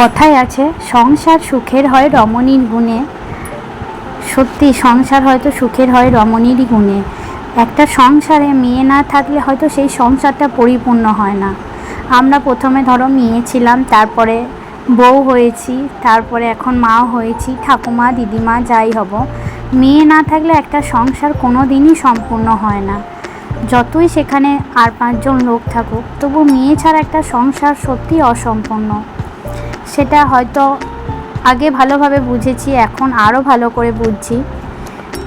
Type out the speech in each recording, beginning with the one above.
কথায় আছে, সংসার সুখের হয় রমণীর গুণে। সত্যি, সংসার হয়তো সুখের হয় রমণীরই গুণে। একটা সংসারে মেয়ে না থাকলে হয়তো সেই সংসারটা পরিপূর্ণ হয় না। আমরা প্রথমে ধরো মেয়ে ছিলাম, তারপরে বউ হয়েছি, তারপরে এখন মাও হয়েছি, ঠাকুমা, দিদিমা, যাই হব। মেয়ে না থাকলে একটা সংসার কোনো দিনই সম্পূর্ণ হয় না। যতই সেখানে আর পাঁচজন লোক থাকুক, তবু মেয়ে ছাড়া একটা সংসার সত্যি অসম্পূর্ণ। সেটা হয়তো আগে ভালোভাবে বুঝেছি, এখন আরও ভালো করে বুঝছি।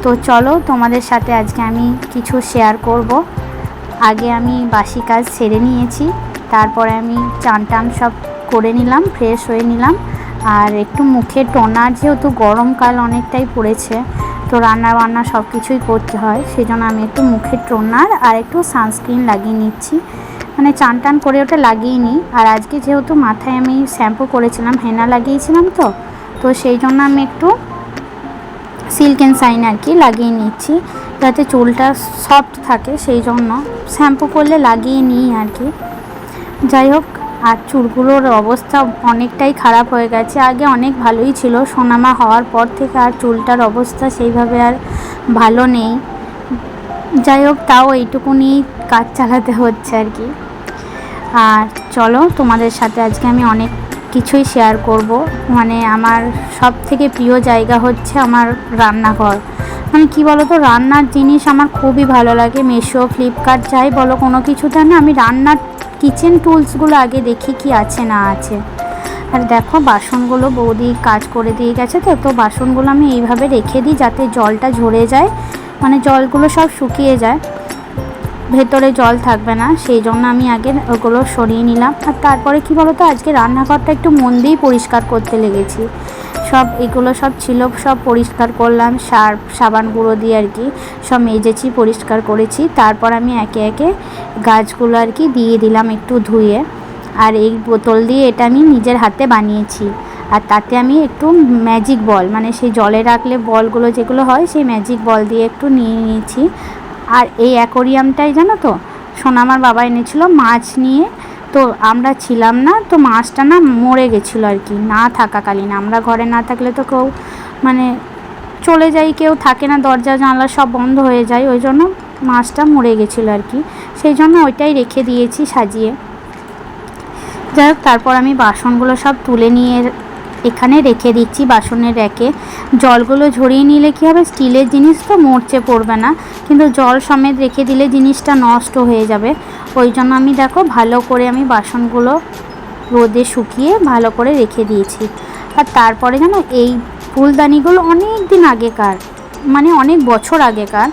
তো চলো তোমাদের সাথে আজকে আমি কিছু শেয়ার করব। আগে আমি বাসি কাজ সেরে নিয়েছি, তারপরে আমি চান টান সব করে নিলাম ফ্রেশ হয়ে নিলাম। আর একটু মুখে টোনার যেহেতু গরমকাল অনেকটাই পড়েছে, তো রান্না বান্না সব কিছুই করতে হয় সেই জন্য আমি একটু মুখে টোনার আর একটু সানস্ক্রিন লাগিয়ে নিচ্ছি। মানে চান টান করে ওটা লাগিয়ে নিই। আর আজকে যেহেতু মাথায় আমি শ্যাম্পু করেছিলাম, হেনা লাগিয়েছিলাম তো তো সেই জন্য আমি একটু সিল্ক অ্যান্ড সাইন আর কি লাগিয়ে নিচ্ছি, যাতে চুলটা সফট থাকে, সেই জন্য শ্যাম্পু করলে লাগিয়ে নিই আর কি। যাই হোক, আর চুলগুলোর অবস্থা অনেকটাই খারাপ হয়ে গেছে। আগে অনেক ভালোই ছিল, সোনামা হওয়ার পর থেকে আর চুলটার অবস্থা সেইভাবে আর ভালো নেই। যাই হোক, তাও এইটুকুনি কাজ চালাতে হচ্ছে আর কি। আর চলো, তোমাদের সাথে আজকে আমি অনেক কিছুই শেয়ার করব। মানে আমার সব থেকে প্রিয় জায়গা হচ্ছে আমার রান্নাঘর। মানে কি বলো তো রান্নার জিনিস আমার খুবই ভালো লাগে। মেশো ফ্লিপকার্ট যাই বলো, কোনো কিছুতে না আমি রান্নার কিচেন টুলসগুলো আগে দেখি কি আছে না আছে। আর দেখো, বাসনগুলো বৌদি কাজ করে দিয়ে গেছে তো তো বাসনগুলো আমি এইভাবে রেখে দিই যাতে জলটা ঝরে যায়। মানে জলগুলো সব শুকিয়ে যায়। ভেতরে জল থাকবে না, সেই জন্য আমি আগে ওগুলো সরিয়ে নিলাম। আর তারপরে কি বলতো, আজকে রান্নাঘরটা একটু মন দিয়েই পরিষ্কার করতে লেগেছি। সব এগুলো সব ছিল, সব পরিষ্কার করলাম, সার, সাবান গুঁড়ো দিয়ে আর কি, সব মেজেছি, পরিষ্কার করেছি। তারপর আমি একে একে গাছগুলো আর কি দিয়ে দিলাম একটু ধুয়ে। আর এই বোতল দিয়ে এটা আমি নিজের হাতে বানিয়েছি। আর তাতে আমি একটু ম্যাজিক বল মানে সেই জলে রাখলে বলগুলো যেগুলো হয়, সেই ম্যাজিক বল দিয়ে একটু নিয়ে নিয়েছি। আর এই অ্যাকোরিয়ামটাই জানো তো? সোনামার বাবা এনেছিল মাছ নিয়ে। তো আমরা ছিলাম না, তো মাছটা না মরে গেছিল আর কি। না থাকাকালীন। আমরা ঘরে না থাকলে তো কেউ মানে চলে যাই, কেউ থাকে না, দরজা, জানলা সব বন্ধ হয়ে যায়। ওই জন্য মাছটা মরে গেছিল আর কি। সেই জন্য ওইটাই রেখে দিয়েছি সাজিয়ে। যাই হোক, তারপর আমি বাসনগুলো সব তুলে নিয়ে এখানে রেখে দিচ্ছি বাসনের র্যাকে। জলগুলো ঝরিয়ে নিলে কী হবে? স্টিলের জিনিস তো মরচে পড়বে না। কিন্তু জল সমেত রেখে দিলে জিনিসটা নষ্ট হয়ে যাবে। ওই জন্য আমি দেখো ভালো করে আমি বাসনগুলো রোদে শুকিয়ে ভালো করে রেখে দিয়েছি। আর তারপরে জানো, এই ফুলদানিগুলো অনেক দিন আগেকার মানে অনেক বছর আগেকার।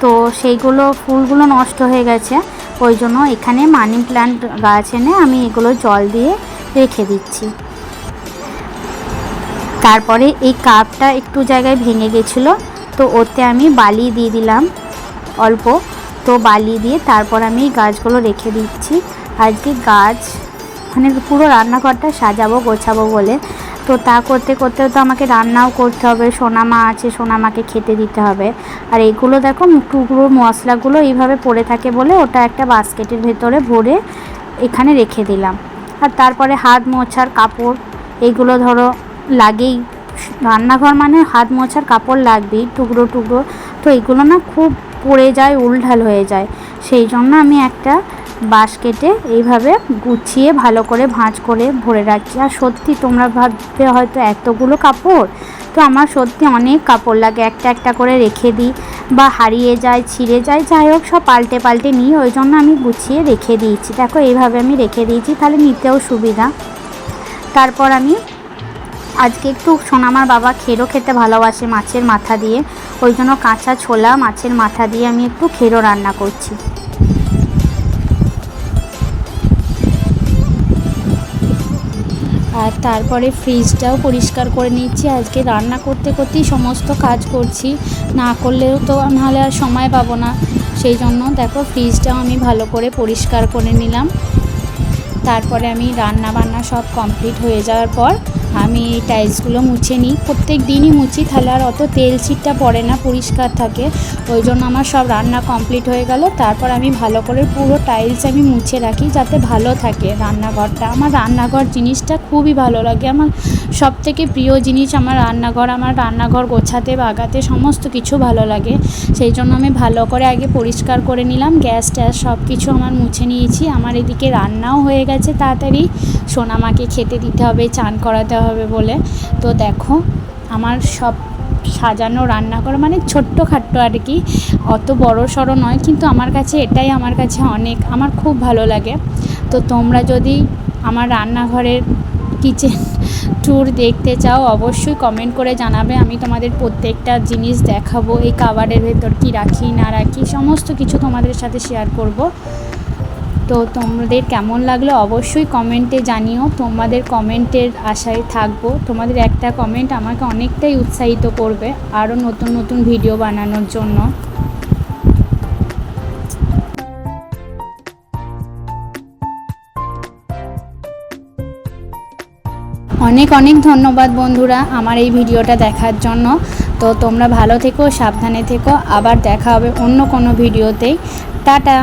তো সেইগুলো, ফুলগুলো নষ্ট হয়ে গেছে। ওই জন্য এখানে মানি প্ল্যান্ট গাছ এনে আমি এগুলো জল দিয়ে রেখে দিচ্ছি। তারপরে এই কাপটা একটু জায়গায় ভেঙে গেছিল, তো ওতে আমি বালি দিয়ে দিলাম অল্প। তো বালি দিয়ে তারপর আমি এই গাছগুলো রেখে দিচ্ছি। আজকে গাছ মানে পুরো রান্নাঘরটা সাজাবো, গোছাবো বলে, তো তা করতে করতে তো আমাকে রান্নাও করতে হবে, সোনামা আছে, সোনামাকে খেতে দিতে হবে। আর এইগুলো দেখো, টুকরো মশলাগুলো এইভাবে পড়ে থাকে বলে ওটা একটা বাস্কেটের ভেতরে ভরে এখানে রেখে দিলাম। আর তারপরে হাত মোছার কাপড় এইগুলো ধরো লাগেই। রান্নাঘর মানে হাত মোছার কাপড় লাগবেই, টুকরো টুকরো। তো এগুলো না খুব পড়ে যায়, উলঢাল হয়ে যায়। সেই জন্য আমি একটা বাস্কেটে এইভাবে গুছিয়ে ভালো করে ভাঁজ করে ভরে রাখছি আর সত্যি তোমরা ভাববে হয়তো এতগুলো কাপড়? তো আমার সত্যি অনেক কাপড় লাগে, একটা একটা করে রেখে দিই বা হারিয়ে যায়, ছিঁড়ে যায়, যাই হোক, সব পাল্টে পাল্টে নিই। ওই জন্য আমি গুছিয়ে রেখে দিয়েছি। দেখো, এইভাবে আমি রেখে দিয়েছি, তাহলে নিতেও সুবিধা। তারপর আমি আজকে একটু সোনামার বাবা খেরো খেতে ভালোবাসে মাছের মাথা দিয়ে। ওই জন্য কাঁচা ছোলা, মাছের মাথা দিয়ে আমি একটু খেরো রান্না করছি। আর তারপরে ফ্রিজটাও পরিষ্কার করে নিচ্ছি আজকে রান্না করতে করতেই সমস্ত কাজ করছি। না করলেও তো নাহলে আর সময় পাবো না। সেই জন্য দেখো ফ্রিজটাও আমি ভালো করে পরিষ্কার করে নিলাম। তারপরে আমি রান্না বান্না সব কমপ্লিট হয়ে যাওয়ার পর আমি এই টাইলসগুলো মুছে নিই। প্রত্যেক দিনই মুছি, তাহলে আর অত তেল ছিটটা পড়ে না, পরিষ্কার থাকে। ওই জন্য আমার সব রান্না কমপ্লিট হয়ে গেল। তারপর আমি ভালো করে পুরো টাইলস আমি মুছে রাখি, যাতে ভালো থাকে রান্নাঘরটা। আমার রান্নাঘর জিনিসটা খুবই ভালো লাগে। আমার সব থেকে প্রিয় জিনিস আমার রান্নাঘর। আমার রান্নাঘর গোছাতে, বাগাতে সমস্ত কিছু ভালো লাগে। সেই জন্য আমি ভালো করে আগে পরিষ্কার করে নিলাম। গ্যাস ট্যাস সব কিছু আমার মুছে নিয়েছি। আমার এদিকে রান্নাও হয়ে গেছে তাড়াতাড়ি। সোনামাকে খেতে দিতে হবে, চান করাতে হবে বলে। তো দেখো, আমার সব সাজানো রান্নাঘর মানে ছোট্ট খাট্ট আর কি। অত বড় সড়ো নয়, কিন্তু আমার কাছে এটাই আমার কাছে অনেক, আমার খুব ভালো লাগে। তো তোমরা যদি আমার রান্নাঘরের কিচেন ট্যুর দেখতে চাও, অবশ্যই কমেন্ট করে জানাবে। আমি তোমাদের প্রত্যেকটা জিনিস দেখাবো, এই কাবারের ভেতর কি রাখি, না রাখি, সমস্ত কিছু তোমাদের সাথে শেয়ার করব। তো তোমাদের কেমন লাগল অবশ্যই কমেন্টে জানিও। তোমাদের কমেন্টের আশায় থাকব। তোমাদের একটা কমেন্ট আমাকে অনেকটাই উৎসাহিত করবে আরও নতুন নতুন ভিডিও বানানোর জন্য। অনেক অনেক ধন্যবাদ বন্ধুরা আমার এই ভিডিওটা দেখার জন্য। তো তোমরা ভালো থেকো, সাবধানে থেকো। আবার দেখা হবে অন্য কোনো ভিডিওতেই। টাটা!